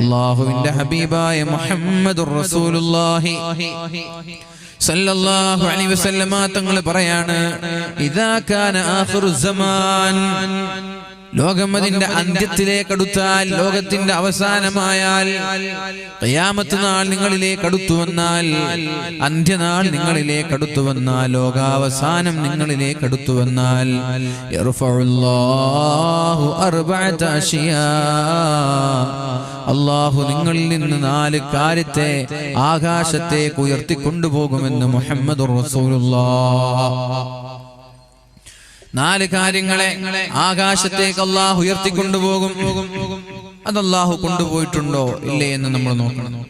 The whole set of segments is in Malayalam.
അള്ളാഹുവിന്റെ ഹബീബായ മുഹമ്മദ് റസൂലുള്ളാഹി. സല്ലല്ലാഹു അലൈഹി വസല്ലമ തങ്ങൾ പറയാണ് ഇദാ കാന ആഖിറു സമാൻ. ലോകം അതിന്റെ അന്ത്യത്തിലേക്ക് അടുത്താൽ ലോകത്തിന്റെ അവസാനമായാൽ ഖിയാമത്ത് നാൾ നിങ്ങളിലേക്ക് അടുത്തു വന്നാൽ അന്ത്യനാൾ നിങ്ങളിലേക്ക് അടുത്തു വന്നാൽ ലോകാവസാനം നിങ്ങളിലേക്ക് അടുത്തു വന്നാൽ അള്ളാഹു നിങ്ങളിൽ നിന്ന് നാല് കാര്യത്തെ ആകാശത്തേക്ക് ഉയർത്തിക്കൊണ്ടുപോകുമെന്ന് മുഹമ്മദ് നാല് കാര്യങ്ങളെ ആകാശത്തേക്ക് അള്ളാഹു ഉയർത്തിക്കൊണ്ടുപോകും. അത് അള്ളാഹു കൊണ്ടുപോയിട്ടുണ്ടോ? ഇല്ലേ എന്ന് നമ്മൾ നോക്കണം.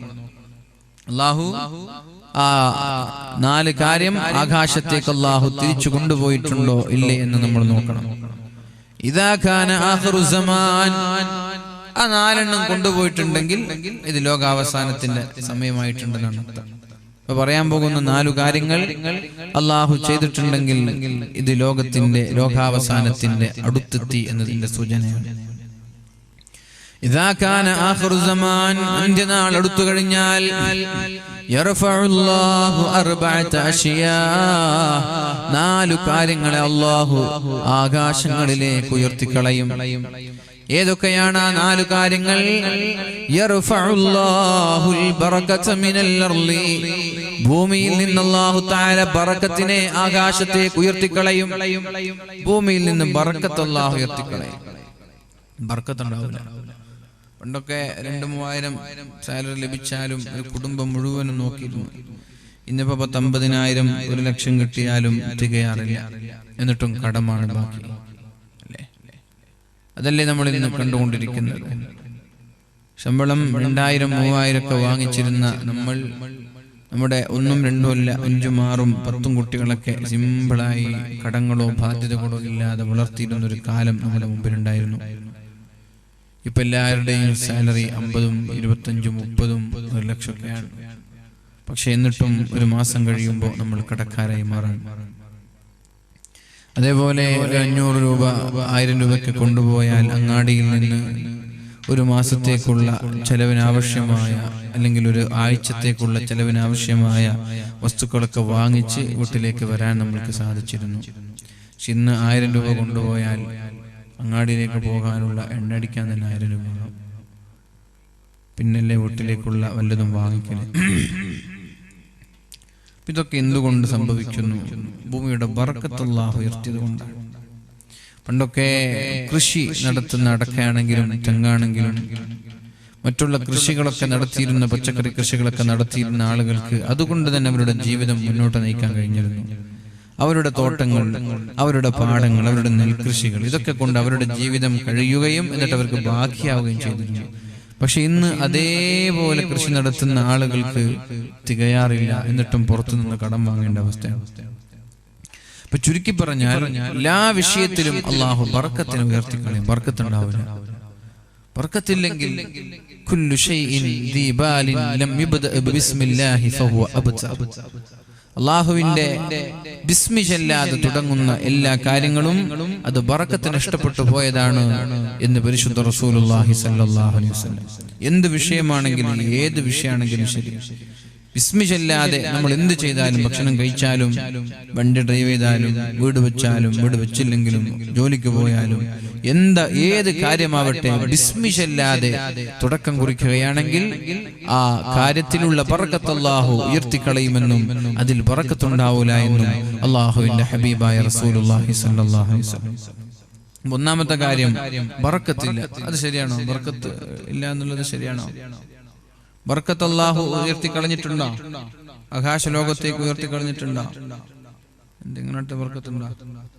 അള്ളാഹു ആ നാല് കാര്യം ആകാശത്തേക്ക് അള്ളാഹു തിരിച്ചു കൊണ്ടുപോയിട്ടുണ്ടോ? ഇല്ലേ എന്ന് നമ്മൾ നോക്കണം. ഇതാ ഖാന ആ നാലെണ്ണം കൊണ്ടുപോയിട്ടുണ്ടെങ്കിൽ ഇത് ലോകാവസാനത്തിന്റെ സമയമായിട്ടുണ്ടെന്നാണ് അർത്ഥം. പറയാൻ പോകുന്ന നാലു കാര്യങ്ങൾ അള്ളാഹു ചെയ്തിട്ടുണ്ടെങ്കിൽ ഇത് ലോകത്തിന്റെ ലോകാവസാനത്തിന്റെ അടുത്തെത്തി എന്നതിന്റെ സൂചനയാണ്. അന്ത്യനാൾ അടുത്തു കഴിഞ്ഞാൽ നാലു കാര്യങ്ങളെ അള്ളാഹു ആകാശങ്ങളിലേക്ക് ഉയർത്തിക്കളയും. ഏതൊക്കെയാണ് ആ നാല് കാര്യങ്ങൾ? ഭൂമിയിൽ നിന്ന് താര ബറക്കത്തിനെ ആകാശത്തേക്ക് ഉയർത്തിക്കളയും. ഭൂമിയിൽ നിന്ന് ബറക്കത്ത് അല്ലാഹു ഉയർത്തിക്കളയും. ബർക്കത്തുണ്ടാവില്ല പണ്ടൊക്കെ രണ്ട് മൂവായിരം സാലറി ലഭിച്ചാലും ഒരു കുടുംബം മുഴുവനും നോക്കിയിരുന്നു. ഇന്നിപ്പോ പത്തമ്പതിനായിരം ഒരു ലക്ഷം കിട്ടിയാലും തികയാറില്ല. എന്നിട്ടും കടമാണ് ബാക്കി. അതല്ലേ നമ്മൾ ഇന്ന് കണ്ടുകൊണ്ടിരിക്കുന്നത്? ശമ്പളം രണ്ടായിരം മൂവായിരം ഒക്കെ വാങ്ങിച്ചിരുന്ന നമ്മൾ നമ്മുടെ ഒന്നും രണ്ടും അല്ല അഞ്ചും ആറും പത്തും കുട്ടികളൊക്കെ സിമ്പിളായി കടങ്ങളോ ബാധ്യതകളോ ഇല്ലാതെ വളർത്തിയിരുന്ന ഒരു കാലം നമ്മുടെ മുമ്പിലുണ്ടായിരുന്നു. ഇപ്പൊ എല്ലാവരുടെയും സാലറി അമ്പതും ഇരുപത്തഞ്ചും മുപ്പതും ഒരു ലക്ഷമൊക്കെയാണ്. പക്ഷെ എന്നിട്ടും ഒരു മാസം കഴിയുമ്പോൾ നമ്മൾ കടക്കാരായി മാറാൻ അതേപോലെ ഒരു അഞ്ഞൂറ് രൂപ ആയിരം രൂപയ്ക്ക് കൊണ്ടുപോയാൽ അങ്ങാടിയിൽ നിന്ന് ഒരു മാസത്തേക്കുള്ള ചെലവിനാവശ്യമായ അല്ലെങ്കിൽ ഒരു ആഴ്ചത്തേക്കുള്ള ചെലവിനാവശ്യമായ വസ്തുക്കളൊക്കെ വാങ്ങിച്ച് വീട്ടിലേക്ക് വരാൻ നമ്മൾക്ക് സാധിച്ചിരുന്നു. പക്ഷെ ഇന്ന് ആയിരം രൂപ കൊണ്ടുപോയാൽ അങ്ങാടിയിലേക്ക് പോകാനുള്ള എണ്ണടിക്കാൻ തന്നെ ആയിരം രൂപ. പിന്നല്ലേ വീട്ടിലേക്കുള്ള വല്ലതും വാങ്ങിക്കൽ. ഇതൊക്കെ എന്തുകൊണ്ട് സംഭവിക്കുന്നു? ഭൂമിയുടെ ബറക്കത്തുള്ള ഉയർത്തിയത് കൊണ്ടാണ് പണ്ടൊക്കെ കൃഷി നടത്തുന്ന അടക്കയാണെങ്കിലും തെങ്ങാണെങ്കിലും മറ്റുള്ള കൃഷികളൊക്കെ നടത്തിയിരുന്ന പച്ചക്കറി കൃഷികളൊക്കെ നടത്തിയിരുന്ന ആളുകൾക്ക് അതുകൊണ്ട് തന്നെ അവരുടെ ജീവിതം മുന്നോട്ട് നയിക്കാൻ കഴിഞ്ഞിരുന്നു. അവരുടെ തോട്ടങ്ങൾ അവരുടെ പാടങ്ങൾ അവരുടെ നെൽകൃഷികൾ ഇതൊക്കെ കൊണ്ട് അവരുടെ ജീവിതം കഴിയുകയും എന്നിട്ട് അവർക്ക് ബാക്കിയാവുകയും ചെയ്തിരുന്നു. പക്ഷെ ഇന്ന് അതേപോലെ കൃഷി നടത്തുന്ന ആളുകൾക്ക് തികയാറില്ല. എന്നിട്ടും പുറത്തുനിന്ന് കടം വാങ്ങേണ്ട അവസ്ഥയാണ്. ഇപ്പൊ ചുരുക്കി പറഞ്ഞാൽ എല്ലാ വിഷയത്തിലും അള്ളാഹു ബർക്കത്തിന് ഉയർത്തിക്കളയും. ബർക്കത്തുണ്ടാവില്ല. ബർക്കത്തില്ലെങ്കിൽ കുല്ലു ഷൈഇൻ ദീബാലിൻ ലം യുബ്ദഅ ബിസ്മില്ലാഹി ഫഹുവ അബ്തഅ അള്ളാഹുവിന്റെ ബിസ്മി ചെല്ലാതെ തുടങ്ങുന്ന എല്ലാ കാര്യങ്ങളും അത് ബറക്കത്തിന് ഇഷ്ടപ്പെട്ടു പോയതാണ് എന്ന് പരിശുദ്ധ സ്വല്ലല്ലാഹു അലൈഹി എന്ത് വിഷയമാണെങ്കിലും ഏത് വിഷയമാണെങ്കിലും ശരി. ബിസ്മി ചെല്ലാതെ നമ്മൾ എന്ത് ചെയ്താലും ഭക്ഷണം കഴിച്ചാലും വണ്ടി ഡ്രൈവ് ചെയ്താലും വീട് വെച്ചാലും വീട് വെച്ചില്ലെങ്കിലും ജോലിക്ക് പോയാലും എന്താ ഏത് കാര്യമാവട്ടെ ബിസ്മി ചെല്ലാതെ തുടക്കം കുറിക്കുകയാണെങ്കിൽ ആ കാര്യത്തിലുള്ള പറക്കത്തല്ലാഹു ഉയർത്തിക്കളയുമെന്നും അതിൽ പറക്കത്തുണ്ടാവൂല എന്നും അള്ളാഹുവിന്റെ ഹബീബായ സ്വല്ലല്ലാഹു അലൈഹി വസല്ലം ഒന്നാമത്തെ കാര്യം ബറക്കത്തില്ല. അത് ശരിയാണോ? ബർക്കത്ത് ഇല്ല എന്നുള്ളത് ശരിയാണോ? ബർക്കത്ത് അള്ളാഹു ഉയർത്തി കളഞ്ഞിട്ടുണ്ടോ ആകാശ ലോകത്തേക്ക് ഉയർത്തി കളഞ്ഞിട്ടുണ്ടോ എന്തെങ്കിലും വർക്കത്തുണ്ടോ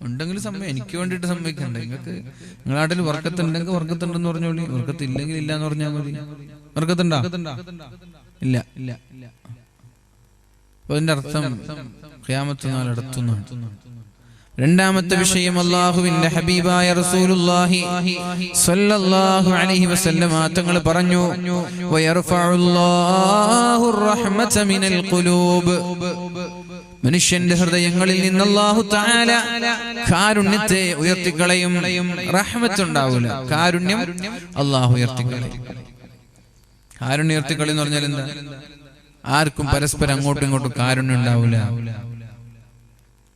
ഉണ്ടെങ്കിൽ സമയം എനിക്ക് വേണ്ടിയിട്ട് സമ്മതിക്കണ്ട. നിങ്ങൾക്ക് നിങ്ങളുടെ നാട്ടിൽ വർക്കത്ത് ഉണ്ടെങ്കിൽ വർക്കത്തുണ്ടെന്ന് പറഞ്ഞോളി. വർക്കത്തില്ലെങ്കിൽ ഇല്ല എന്ന് പറഞ്ഞാൽ മതി. വർക്കത്തുണ്ടോ ഇല്ല. ഇല്ല അപ്പൊ അതിന്റെ അർത്ഥം ഖിയാമത്ത് നാൾ അടുത്തുന്നാണ് രണ്ടാമത്തെ വിഷയം അള്ളാഹുവിന്റെ ഹബീബായ റസൂലുള്ളാഹി അലൈഹി വസല്ലം തങ്ങൾ പറഞ്ഞു റഹ്മത മിനൽ മനുഷ്യന്റെ ഹൃദയങ്ങളിൽ നിന്ന് അല്ലാഹു തആല കാരുണ്യത്തെ ഉയർത്തിക്കളയും. റഹ്മത്ത് ഉണ്ടാവില്ല കാരുണ്യം അള്ളാഹു ഉയർത്തിക്കളയും. കാരുണ്യം ഉയർത്തിക്കളി എന്ന് പറഞ്ഞാൽ എന്താ? ആർക്കും പരസ്പരം അങ്ങോട്ടും ഇങ്ങോട്ടും കാരുണ്യം ഉണ്ടാവില്ല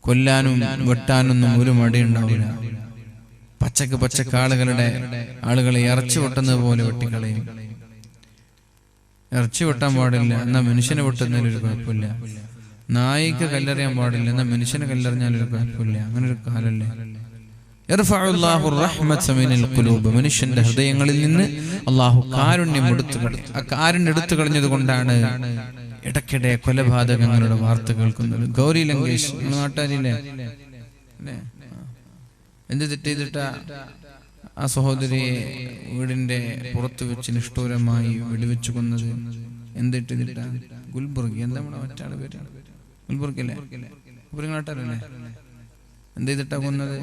കൊല്ലാനും വെട്ടാനൊന്നും ഒരു മടി ഉണ്ടാവില്ല പച്ചക്ക് പച്ചക്ക് ആളുകളുടെ ആളുകളെ ഇറച്ചി വെട്ടുന്നത് പോലെ വെട്ടിക്കളയും. ഇറച്ചി വെട്ടാൻ പാടില്ല. എന്നാ മനുഷ്യനെ വെട്ടുന്നതിൽ ഒരു കുഴപ്പമില്ല. നായിക്ക് കല്ലെറിയാൻ പാടില്ല എന്നാ മനുഷ്യനെ കല്ലെറിഞ്ഞാൽ ഒരു കുഴപ്പമില്ല. അങ്ങനെ ഒരു കാലല്ലേ. മനുഷ്യന്റെ ഹൃദയങ്ങളിൽ നിന്ന് അള്ളാഹു കാരുണ്യം എടുത്തു കളഞ്ഞു ആ കാരുണ്യം എടുത്തു കളഞ്ഞത് കൊണ്ടാണ് ഇടയ്ക്കിടെ കൊലപാതകങ്ങളുടെ വാർത്ത കേൾക്കുന്നത്. ഗൗരി ലങ്കേഷ്? ആ. എന്ത് തെറ്റ് ചെയ്തിട്ടാ ആ സഹോദരിയെ വീടിന്റെ പുറത്തു വെച്ച് നിഷ്ഠൂരമായി വെടിവെച്ചു കൊന്നത്? എന്തിട്ട് ചെയ്തിട്ടാ? ഗുൽബർഗ് എന്താ നമ്മുടെ മറ്റാൾ പേര്? ഇവർ നാട്ടുകാരല്ലേ എന്ത് ചെയ്തിട്ടാ കൊന്നത്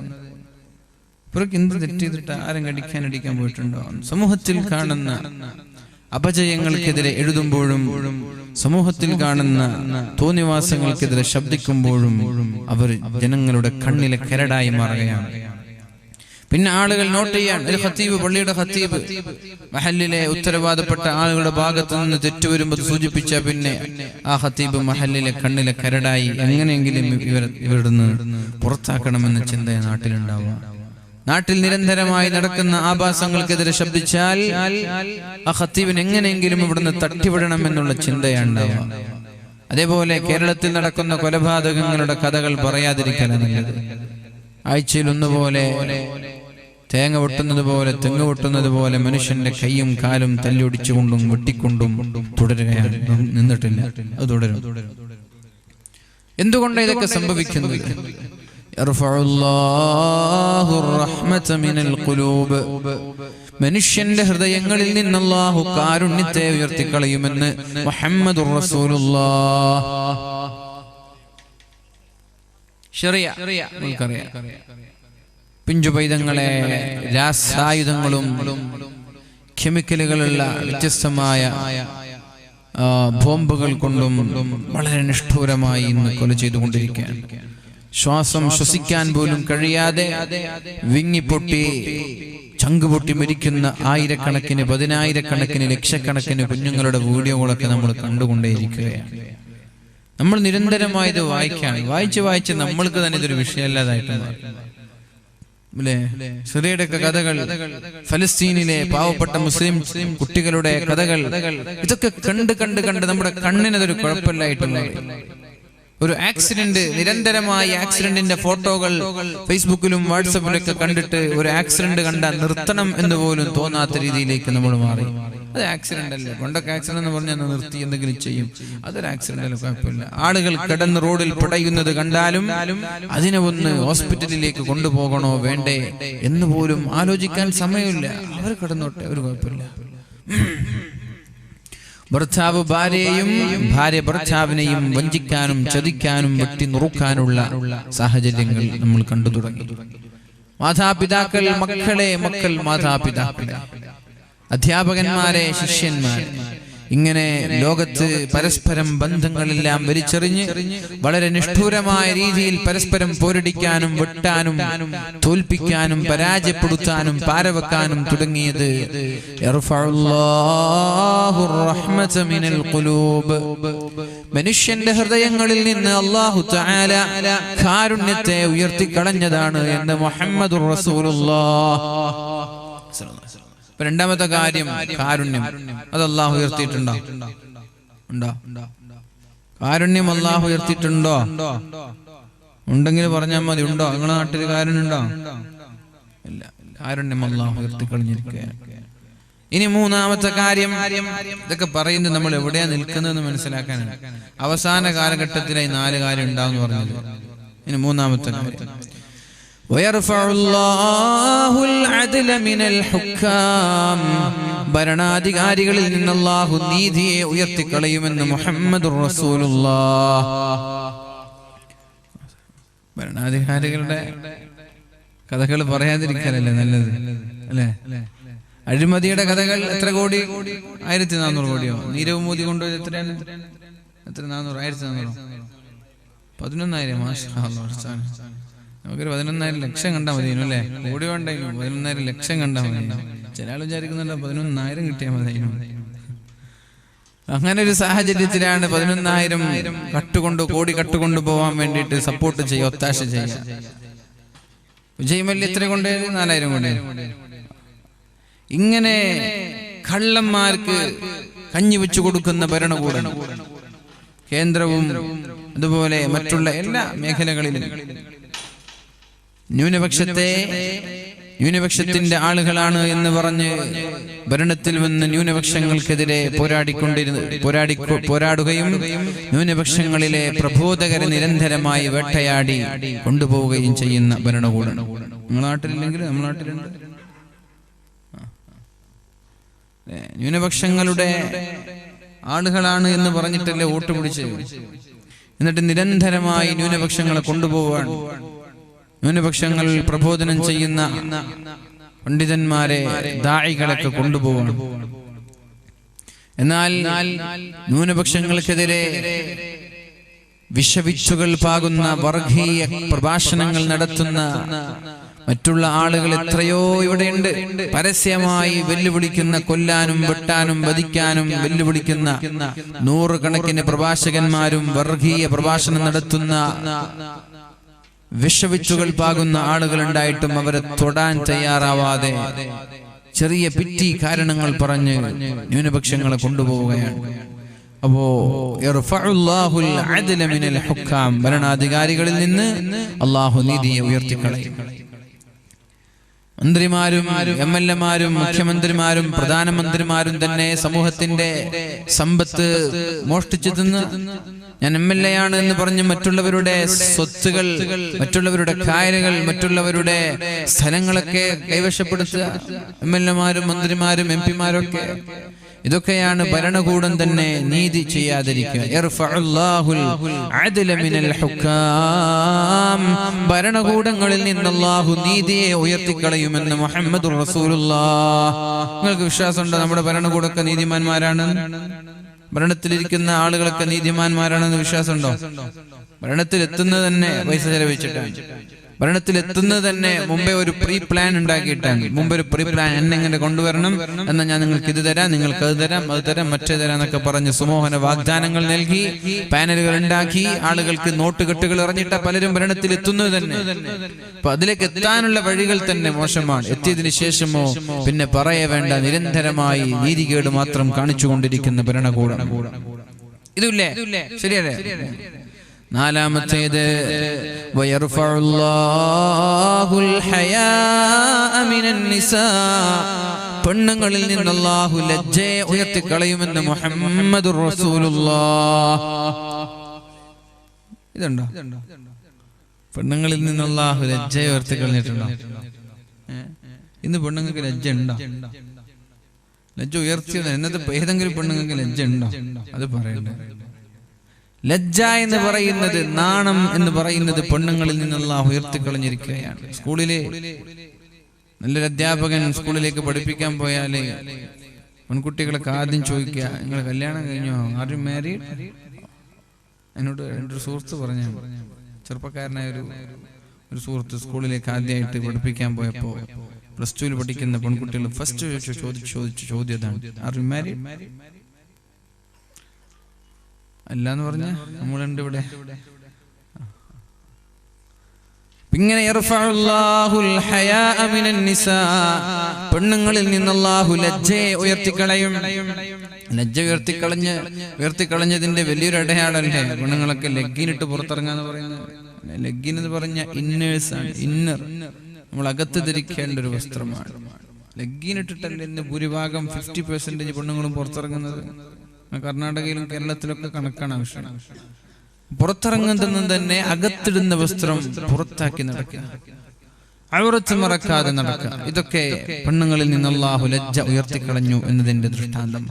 ഇവർക്ക് എന്ത് തെറ്റ് ചെയ്തിട്ട് ആരും കടിക്കാൻ അടിക്കാൻ പോയിട്ടുണ്ടോ? സമൂഹത്തിൽ കാണുന്ന അപജയങ്ങൾക്കെതിരെ എഴുതുമ്പോഴും സമൂഹത്തിൽ കാണുന്ന തോന്നിവാസങ്ങൾക്കെതിരെ ശബ്ദിക്കുമ്പോഴും അവർ ജനങ്ങളുടെ കണ്ണിലെ കരടായി മാറുകയാണ്. പിന്നെ ആളുകൾ നോട്ട് ചെയ്യാൻ. ഒരു ഹത്തീബ് പള്ളിയുടെ ഹത്തീബ് മഹലിലെ ഉത്തരവാദപ്പെട്ട ആളുകളുടെ ഭാഗത്തു നിന്ന് തെറ്റുവരുമ്പോൾ സൂചിപ്പിച്ച പിന്നെ ആ ഹത്തീബ് മഹലിലെ കണ്ണിലെ കരടായി എങ്ങനെയെങ്കിലും ഇവർ ഇവിടുന്ന് പുറത്താക്കണമെന്ന ചിന്ത നാട്ടിലുണ്ടാവുക. നാട്ടിൽ നിരന്തരമായി നടക്കുന്ന ആഭാസങ്ങൾക്കെതിരെ ശബ്ദിച്ചാൽ ആ ഹത്തീബിന് എങ്ങനെയെങ്കിലും ഇവിടുന്ന് തട്ടിവിടണം എന്നുള്ള ചിന്തയുണ്ടാവുക അതേപോലെ കേരളത്തിൽ നടക്കുന്ന കൊലപാതകങ്ങളുടെ കഥകൾ പറയാതിരിക്കലാണ് ആഴ്ചയിൽ ഒന്നുപോലെ തേങ്ങ വെട്ടുന്നത് പോലെ തെങ്ങ് വെട്ടുന്നത് പോലെ മനുഷ്യന്റെ കൈയും കാലും തല്ലൊടിച്ചുകൊണ്ടും വെട്ടിക്കൊണ്ടും തുടരുകയാണ്. നിന്നിട്ടില്ല. അത് തുടരും. എന്തുകൊണ്ട് ഇതൊക്കെ സംഭവിക്കുന്നു മനുഷ്യന്റെ ഹൃദയങ്ങളിൽ നിന്ന് അള്ളാഹു കാരുണ്യത്തെ ഉയർത്തിക്കളയുമെന്ന് മുഹമ്മദ് ഷെറിയ നമുക്കറിയാം. പിഞ്ചുപൈതങ്ങളെ രാസായുധങ്ങളും കെമിക്കലുകളുള്ള വ്യത്യസ്തമായ ബോംബുകൾ കൊണ്ടും വളരെ നിഷ്ഠൂരമായി ഇന്ന് കൊല ചെയ്തുകൊണ്ടിരിക്കുകയാണ്. ശ്വാസം ശ്വസിക്കാൻ പോലും കഴിയാതെ വിങ്ങിപ്പൊട്ടി ചങ്കുപൊട്ടി മരിക്കുന്ന ആയിരക്കണക്കിന് പതിനായിരക്കണക്കിന് ലക്ഷക്കണക്കിന് കുഞ്ഞുങ്ങളുടെ വീഡിയോകളൊക്കെ നമ്മൾ കണ്ടുകൊണ്ടേയിരിക്കുകയാണ്. നമ്മൾ നിരന്തരമായത് വായിക്കുകയാണ്. വായിച്ച് വായിച്ച് നമ്മൾക്ക് തന്നെ ഇതൊരു വിഷയമല്ലാതായിട്ട് മാറി. സിറിയയുടെ കഥകൾ ഫലസ്തീനിലെ പാവപ്പെട്ട മുസ്ലിം കുട്ടികളുടെ കഥകൾ ഇതൊക്കെ കണ്ട് കണ്ട് കണ്ട് നമ്മുടെ കണ്ണിനതൊരു കുഴപ്പമില്ലായിട്ട് മാറി. ഒരു ആക്സിഡന്റ് നിരന്തരമായി ആക്സിഡന്റിന്റെ ഫോട്ടോകൾ ഫേസ്ബുക്കിലും വാട്സപ്പിലൊക്കെ കണ്ടിട്ട് ഒരു ആക്സിഡന്റ് കണ്ടാൽ നിർത്തണം എന്ന് പോലും തോന്നാത്ത രീതിയിലേക്ക് നമ്മൾ മാറി. അത് ആക്സിഡന്റ് അല്ലേ? പണ്ടൊക്കെ ആക്സിഡന്റ് എന്ന് പറഞ്ഞാൽ നിർത്തി എന്തെങ്കിലും ചെയ്യും. അതൊരു ആക്സിഡന്റ് അല്ല? കുഴപ്പമില്ല. ആളുകൾ കിടന്ന് റോഡിൽ പിടയുന്നത് കണ്ടാലും അതിനെ ഒന്ന് ഹോസ്പിറ്റലിലേക്ക് കൊണ്ടുപോകണോ വേണ്ടേ എന്ന് പോലും ആലോചിക്കാൻ സമയമില്ല. അവർ കിടന്നോട്ടെ ഒരു കുഴപ്പമില്ല. ഭർത്താവ് ഭാര്യയെയും ഭാര്യ ഭർത്താവിനെയും വഞ്ചിക്കാനും ചതിക്കാനും വെട്ടി നുറുക്കാനുള്ള സാഹചര്യങ്ങൾ നമ്മൾ കണ്ടു തുടങ്ങി. മാതാപിതാക്കൾ മക്കളെ മക്കൾ മാതാപിതാക്കൾ അധ്യാപകന്മാരെ ശിഷ്യന്മാരെ ഇങ്ങനെ ലോകത്ത് പരസ്പരം ബന്ധങ്ങളെല്ലാം വലിച്ചെറിഞ്ഞ് വളരെ നിഷ്ഠൂരമായ രീതിയിൽ പരസ്പരം പോരടിക്കാനും വെട്ടാനും തോൽപ്പിക്കാനും പരാജയപ്പെടുത്താനും പാരവെക്കാനും തുടങ്ങിയത്. മനുഷ്യന്റെ ഹൃദയങ്ങളിൽ നിന്ന് അള്ളാഹു കാരുണ്യത്തെ ഉയർത്തിക്കളഞ്ഞതാണ് എന്ന് മുഹമ്മദ് റസൂലുള്ള രണ്ടാമത്തെ കാര്യം കാരുണ്യം. അത് അള്ളാഹു ഉയർത്തിയിട്ടുണ്ടോ? ഉണ്ടോ? കാരുണ്യം അള്ളാഹു ഉയർത്തിയിട്ടുണ്ടോ? ഉണ്ടെങ്കിൽ പറഞ്ഞാൽ മതി. ഉണ്ടോ? നിങ്ങളുടെ നാട്ടിൽ കാരുണ്യുണ്ടോ ഇല്ല. കാരുണ്യം അള്ളാഹു ഉയർത്തി കളഞ്ഞിരിക്കുകയാണ് ഇനി മൂന്നാമത്തെ കാര്യം ഇതൊക്കെ പറയുന്നത് നമ്മൾ എവിടെയാ നിൽക്കുന്നതെന്ന് മനസ്സിലാക്കാനാണ്. അവസാന കാലഘട്ടത്തിലായി നാല് കാര്യം ഉണ്ടാവും എന്ന് പറഞ്ഞത്. ഇനി മൂന്നാമത്തെ കാര്യം. ويرفع الله العدل من الحكام ഭരണാധികാരികളിൽ നിന്ന് അല്ലാഹു നീതിയെ ഉയർത്തിക്കളയുമെന്ന് മുഹമ്മദ് ഭരണാധികാരികളുടെ കഥകൾ പറയാതിരിക്കാനല്ലേ നല്ലത് അല്ലേ അഴിമതിയുടെ കഥകൾ എത്ര കോടി ആയിരത്തി നാനൂറ് കോടിയോ നീരവ് മോദി കൊണ്ടുപോയത് എത്രയാണ് എത്ര നാനൂറ് ആയിരത്തി നാനൂറോ പതിനൊന്നായിരം മാഷാ അല്ലാഹ് ഉസ്താദ്. നമുക്കൊരു പതിനൊന്നായിരം ലക്ഷം കണ്ടാൽ മതി അല്ലേ? കൂടി വേണ്ടായിരുന്നു പതിനൊന്നായിരം ലക്ഷം കണ്ടാൽ മതി. ചില ആൾ വിചാരിക്കുന്നുണ്ട് പതിനൊന്നായിരം കിട്ടിയാൽ മതിയായിരുന്നു അങ്ങനെ ഒരു സാഹചര്യത്തിലാണ് പതിനൊന്നായിരം കട്ടുകൊണ്ട് കോടി കട്ടുകൊണ്ട് പോവാൻ വേണ്ടിയിട്ട് സപ്പോർട്ട് ചെയ്യുക ഒത്താശ ചെയ്യുക. വിജയ് മല്യ എത്ര കൊണ്ട്? നാലായിരം കൊണ്ട്. ഇങ്ങനെ കള്ളന്മാർക്ക് കഞ്ഞി വെച്ചു കൊടുക്കുന്ന ഭരണകൂടം കേന്ദ്രവും അതുപോലെ മറ്റുള്ള എല്ലാ മേഖലകളിലും ന്യൂനപക്ഷത്തെ ന്യൂനപക്ഷത്തിന്റെ ആളുകളാണ് എന്ന് പറഞ്ഞ് ഭരണത്തിൽ വന്ന് ന്യൂനപക്ഷങ്ങൾക്കെതിരെ പോരാടിക്കൊണ്ടിരുന്ന പോരാടി പോരാടുകയും ന്യൂനപക്ഷങ്ങളിലെ പ്രബോധകരെ നിരന്തരമായി വേട്ടയാടി കൊണ്ടുപോവുകയും ചെയ്യുന്ന ഭരണകൂടം. നമ്മുടെ ന്യൂനപക്ഷങ്ങളുടെ ആളുകളാണ് എന്ന് പറഞ്ഞിട്ടല്ലേ വോട്ട് പിടിച്ച് എന്നിട്ട് നിരന്തരമായി ന്യൂനപക്ഷങ്ങളെ കൊണ്ടുപോവാൻ ന്യൂനപക്ഷങ്ങൾ പ്രബോധനം ചെയ്യുന്ന പണ്ഡിതന്മാരെ ദായികളൊക്കെ കൊണ്ടുപോകണം. എന്നാൽ ന്യൂനപക്ഷങ്ങൾക്കെതിരെ വിഷവിച്ചുകൾ പാകുന്ന വർഗീയ പ്രഭാഷണങ്ങൾ നടത്തുന്ന മറ്റുള്ള ആളുകൾ എത്രയോ ഇവിടെയുണ്ട്. പരസ്യമായി വെല്ലുവിളിക്കുന്ന കൊല്ലാനും വെട്ടാനും വധിക്കാനും വെല്ലുവിളിക്കുന്ന നൂറുകണക്കിന് പ്രഭാഷകന്മാരും വർഗീയ പ്രഭാഷണം നടത്തുന്ന വിഷവിച്ചുകൾ പാകുന്ന ആളുകൾ ഉണ്ടായിട്ടും അവരെ തൊടാൻ തയ്യാറാവാതെ ചെറിയ പിറ്റി കാരണങ്ങൾ പറഞ്ഞ് ന്യൂനപക്ഷങ്ങളെ കൊണ്ടുപോവുകയാണ്. അപ്പോ ഭരണാധികാരികളിൽ നിന്ന് അള്ളാഹു നീതിയെ ഉയർത്തിക്കളയും. മന്ത്രിമാരും എം എൽ എമാരും മുഖ്യമന്ത്രിമാരും പ്രധാനമന്ത്രിമാരും തന്നെ സമൂഹത്തിന്റെ സമ്പത്ത് മോഷ്ടിച്ചു തിന്ന് ഞാൻ എം എൽ എ ആണ് എന്ന് പറഞ്ഞ് മറ്റുള്ളവരുടെ സ്വത്തുകൾ മറ്റുള്ളവരുടെ കായലുകൾ മറ്റുള്ളവരുടെ സ്ഥലങ്ങളൊക്കെ കൈവശപ്പെടുത്തുക. എം എൽ എമാരും മന്ത്രിമാരും എം പിമാരും ഒക്കെ ഇതൊക്കെയാണ് ഭരണകൂടം തന്നെ നീതി ചെയ്യാതിരിക്കുക. ഭരണകൂടങ്ങളിൽ നിന്ന് അല്ലാഹു നീതിയെ ഉയർത്തിക്കളയുമെന്ന് മുഹമ്മദ് റസൂലുള്ള നിങ്ങൾക്ക് വിശ്വാസമുണ്ടോ? നമ്മുടെ ഭരണകൂടമൊക്കെ നീതിമാന്മാരാണ്. ഭരണത്തിലിരിക്കുന്ന ആളുകളൊക്കെ നീതിമാന്മാരാണെന്ന് വിശ്വാസമുണ്ടോ? ഭരണത്തിൽ എത്തുന്നത് തന്നെ പൈസ ചെലവഴിച്ചിട്ടാണ്. ഭരണത്തിൽ എത്തുന്നത് തന്നെ മുമ്പേ ഒരു പ്രീ പ്ലാൻ ഉണ്ടാക്കിയിട്ടാണ്. മുമ്പ് ഒരു പ്രീ പ്ലാൻ എന്നെ ഇങ്ങനെ കൊണ്ടുവരണം? എന്നാൽ ഞാൻ നിങ്ങൾക്ക് ഇത് തരാം നിങ്ങൾക്ക് അത് തരാം അത് തരാം മറ്റേ തരാം എന്നൊക്കെ പറഞ്ഞ് സുമോഹന വാഗ്ദാനങ്ങൾ നൽകി പാനലുകൾ ഉണ്ടാക്കി ആളുകൾക്ക് നോട്ട് കെട്ടുകൾ ഇറങ്ങിയിട്ട പലരും ഭരണത്തിൽ എത്തുന്നത് തന്നെ. അപ്പൊ അതിലേക്ക് എത്താനുള്ള വഴികൾ തന്നെ മോശമാണ്. എത്തിയതിനു ശേഷമോ? പിന്നെ പറയ വേണ്ട നിരന്തരമായി നീതികേട് മാത്രം കാണിച്ചുകൊണ്ടിരിക്കുന്ന ഭരണകൂടം. ഇതില്ലേ? ശരിയല്ലേ? നാലാമത്തേത് പെണ്ണുങ്ങളിൽ നിന്ന് അല്ലാഹു ലജ്ജയെ ഉയർത്തിക്കളയുമെന്ന് മുഹമ്മദ് ഇതുണ്ടോ? പെണ്ണുങ്ങളിൽ നിന്ന് അല്ലാഹു ലജ്ജയെ ഉയർത്തിക്കളഞ്ഞിട്ടുണ്ടോ? ഇന്ന് പെണ്ണുങ്ങൾക്ക് ലജ്ജ ഉണ്ടോ ലജ്ജ ഉയർത്തിയത് എന്നത് ഏതെങ്കിലും പെണ്ണുങ്ങൾക്ക് ലജ്ജ ഉണ്ടോ അത് പറയണ്ടേ. ലജ്ജ എന്ന് പറയുന്നത് നാണം എന്ന് പറയുന്നത് പെണ്ണുങ്ങളിൽ നിന്നുള്ള ഉയർത്തിക്കളഞ്ഞിരിക്കുകയാണ്. സ്കൂളിലെ നല്ലൊരു അധ്യാപകൻ സ്കൂളിലേക്ക് പഠിപ്പിക്കാൻ പോയാൽ പെൺകുട്ടികളൊക്കെ ആദ്യം ചോദിക്കുക നിങ്ങൾ കല്യാണം കഴിഞ്ഞോ? ആരും യു മാരീഡ് എന്നോട് എന്റെ ഒരു സുഹൃത്ത് പറഞ്ഞു. ചെറുപ്പക്കാരനായ ഒരു ഒരു സുഹൃത്ത് സ്കൂളിലേക്ക് ആദ്യമായിട്ട് പഠിപ്പിക്കാൻ പോയപ്പോ പ്ലസ് ടുവിൽ പഠിക്കുന്ന പെൺകുട്ടികൾ ഫസ്റ്റ് ചോദിച്ചു ചോദിച്ചു ചോദ്യതാണ് ആരും മാരീഡ് അല്ല എന്ന് പറഞ്ഞ നമ്മളുണ്ട് ഇവിടെ? ഇങ്ങനെ പെണ്ണുങ്ങളിൽ നിന്ന് അല്ലാഹു ലജ്ജയെ ഉയർത്തിക്കളയും. ലജ്ജ ഉയർത്തിക്കളഞ്ഞ് ഉയർത്തിക്കളഞ്ഞതിന്റെ വലിയൊരു അടയാളല്ലേ? പെണ്ണുങ്ങളൊക്കെ ലെഗിനിട്ട് പുറത്തിറങ്ങാന്ന് പറയുന്നത്. ലെഗിൻ എന്ന് പറഞ്ഞ ഇന്നേഴ്സ് ആണ്. ഇന്നർ നമ്മൾ അകത്ത് ധരിക്കേണ്ട ഒരു വസ്ത്രമാണ്. ഇന്ന് ഭൂരിഭാഗം ഫിഫ്റ്റി പെർസെന്റേജ് പെണ്ണുങ്ങളും പുറത്തിറങ്ങുന്നത്? കർണാടകയിലും കേരളത്തിലൊക്കെ കണക്കാണ് ആവശ്യം. പുറത്തിറങ്ങുന്നത് തന്നെ അകത്തിടുന്ന വസ്ത്രം പുറത്താക്കി നടക്കുക. അവിറച്ച് മറക്കാതെ നടക്കുക. ഇതൊക്കെ പെണ്ണുങ്ങളിൽ നിന്ന് അല്ലാഹു ലജ്ജ ഉയർത്തിക്കളഞ്ഞു എന്നതിന്റെ ദൃഷ്ടാന്തം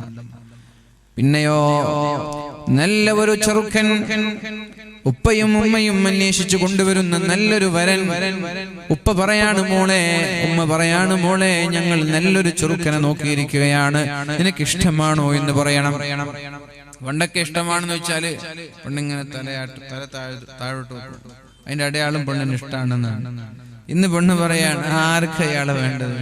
പിന്നെയോ നല്ല ഒരു ചെറുക്കൻ ഉപ്പയും ഉമ്മയും അന്വേഷിച്ചു കൊണ്ടുവരുന്ന നല്ലൊരു വരൻ. ഉപ്പ പറയാണ് മോളെ ഉമ്മ പറയാണ് മോളെ ഞങ്ങൾ നല്ലൊരു ചെറുക്കനെ നോക്കിയിരിക്കുകയാണ്. നിനക്ക് ഇഷ്ടമാണോ എന്ന് പറയണം. പണ്ടൊക്കെ ഇഷ്ടമാണെന്ന് വെച്ചാൽ പെണ്ണിങ്ങനെ തലയാട്ട് തല താഴ് താഴോട്ട്. അതിന്റെ അടയാളം പെണ്ണിന് ഇഷ്ടമാണെന്നാണ് ഇന്ന് പെണ്ണ് പറയാണ് ആർക്ക് അയാളെ വേണ്ടത്?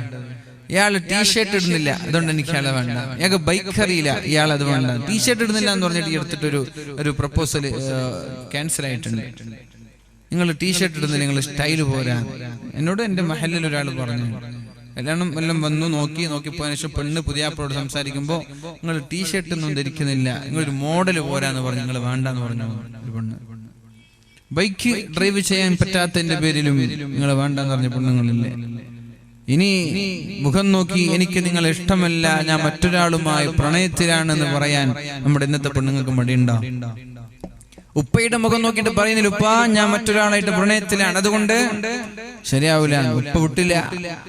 ഇയാൾ ടീഷർട്ട് ഇടുന്നില്ല. അതുകൊണ്ട് എനിക്ക് അയാളെ വേണ്ട. ഇയാൾക്ക് ബൈക്ക് അറിയില്ല. ഇയാൾ അത് വേണ്ട. ടീഷർട്ട് ഇടുന്നില്ല എന്ന് പറഞ്ഞിട്ട് ഈ എടുത്തിട്ട് ഒരു ഒരു പ്രപ്പോസൽ ക്യാൻസൽ ആയിട്ടുണ്ട്. നിങ്ങൾ ടീഷർട്ട് ഇടുന്നില്ല. നിങ്ങൾ സ്റ്റൈൽ പോരാ. എന്നോട് എന്റെ മഹലിൽ ഒരാൾ പറഞ്ഞു. കല്യാണം എല്ലാം വന്നു നോക്കി നോക്കിപ്പോയതിനു ശേഷം പെണ്ണ് പുതിയാപ്പോട് സംസാരിക്കുമ്പോൾ നിങ്ങൾ ടീഷർട്ട് ഒന്നും ധരിക്കുന്നില്ല. നിങ്ങളൊരു മോഡൽ പോരാന്ന് പറഞ്ഞു. നിങ്ങൾ വേണ്ടെന്ന് പറഞ്ഞു. ഒരു പെണ്ണ്. ബൈക്ക് ഡ്രൈവ് ചെയ്യാൻ പറ്റാത്തതിന്റെ പേരിലും നിങ്ങൾ വേണ്ടെന്ന് പറഞ്ഞ പെണ്ണുങ്ങളില്ലേ? ഇനി മുഖം നോക്കി എനിക്ക് നിങ്ങൾ ഇഷ്ടമല്ല ഞാൻ മറ്റൊരാളുമായി പ്രണയത്തിലാണെന്ന് പറയാൻ നമ്മുടെ ഇന്നത്തെ പെണ്ണുങ്ങൾക്ക് മടിയുണ്ടോ ഉപ്പയുടെ മുഖം നോക്കിയിട്ട് പറയുന്നില്ല ഉപ്പ ഞാൻ മറ്റൊരാളായിട്ട് പ്രണയത്തിലാണ് അതുകൊണ്ട് ശരിയാവില്ല ഉപ്പ വിട്ടില്ല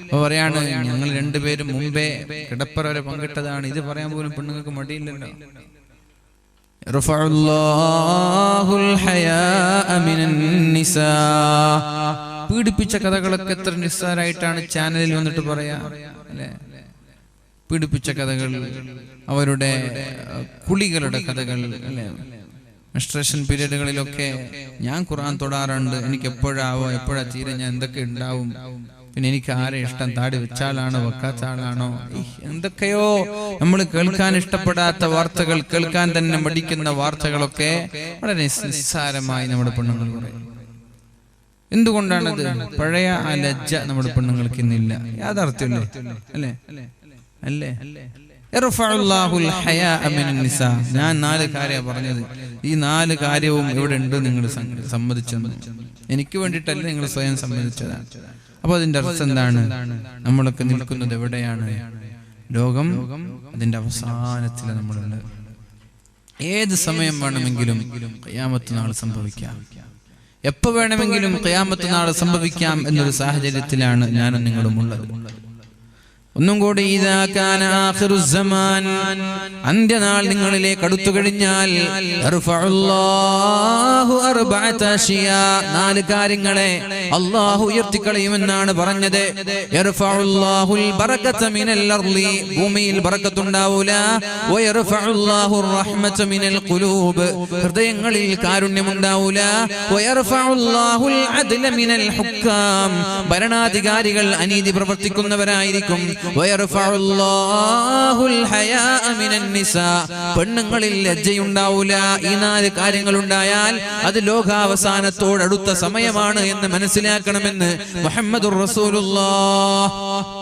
അപ്പൊ പറയാണ് ഞങ്ങൾ രണ്ടുപേരും മുമ്പേ കിടപ്പറ വരെ പങ്കിട്ടതാണ് ഇത് പറയാൻ പോലും പെണ്ണുങ്ങൾക്ക് മടിയില്ലല്ലോ يرفع الله الحياء من النساء പീഡിപ്പിച്ച കഥകളൊക്കെ എത്ര നിസ്സാരായിട്ടാണ് ചാനലിൽ വന്നിട്ട് പറയാ അല്ലേ? പീഡിപ്പിച്ച കഥകൾ അവരുടെ കുളികളുടെ കഥകൾ അല്ലേ? മെൻസ്ട്രേഷൻ പീരീഡുകളിലൊക്കെ ഞാൻ ഖുർആൻ തൊടാറുണ്ട് എനിക്ക് എപ്പോഴാവോ എപ്പോഴാ തീരെ ഞാൻ എന്തൊക്കെ ഉണ്ടാവും? പിന്നെ എനിക്ക് ആരെ ഇഷ്ടം? താടി വെച്ചാലാണോ വെക്കാത്ത ആളാണോ എന്തൊക്കെയോ നമ്മൾ കേൾക്കാൻ ഇഷ്ടപ്പെടാത്ത വാർത്തകൾ കേൾക്കാൻ തന്നെ മടിക്കുന്ന വാർത്തകളൊക്കെ വളരെ നിസ്സാരമായി നമ്മുടെ പെണ്ണുങ്ങൾ പറയും. എന്തുകൊണ്ടാണത്? പഴയ ആ ലജ്ജ നമ്മുടെ പെണ്ണുങ്ങൾക്ക് ഇന്നില്ല. യാഥാർത്ഥ്യമല്ലേ? അല്ലേ? അല്ലേ? ഞാൻ നാല് കാര്യമാണ് പറഞ്ഞത്. ഈ നാല് കാര്യവും ഇവിടെ ഉണ്ട് നിങ്ങൾ സമ്മതിച്ചെന്ന്. എനിക്ക് വേണ്ടിയിട്ടല്ല നിങ്ങൾ സ്വയം സമ്മതിച്ചതാണ് അപ്പൊ അതിന്റെ അർത്ഥം എന്താണ്? നമ്മളൊക്കെ നിൽക്കുന്നത് എവിടെയാണ്? ലോകം അതിന്റെ അവസാനത്തിൽ നമ്മളുണ്ട്. ഏത് സമയം വേണമെങ്കിലും കയ്യാമത്ത് നാൾ സംഭവിക്കാം. എപ്പോ വേണമെങ്കിലും ഖിയാമത്ത് നാളെ സംഭവിക്കാം എന്നൊരു സാഹചര്യത്തിലാണ് ഞാനും നിങ്ങളും ഉള്ളത്. ഒന്നും കൂടി അന്ത്യനാൾ നിങ്ങളിലേക്ക് അടുത്തു കഴിഞ്ഞാൽ നാല് കാര്യങ്ങളെ അള്ളാഹു ഉയർത്തിക്കളയുമെന്നാണ് പറഞ്ഞത്. ഭൂമിയിൽ ബറക്കത്തുണ്ടാവൂല. ഹൃദയങ്ങളിൽ കാരുണ്യമുണ്ടാവൂല. ഭരണാധികാരികൾ അനീതി പ്രവർത്തിക്കുന്നവരായിരിക്കും. പെണ്ണുങ്ങളിൽ ലജ്ജയുണ്ടാവൂല. ഈ നാല് കാര്യങ്ങൾ ഉണ്ടായാൽ അത് ലോകാവസാനത്തോടടുത്ത സമയമാണ് എന്ന് മനസ്സിലാക്കണമെന്ന് മുഹമ്മദ് റസൂലുള്ളാഹ്.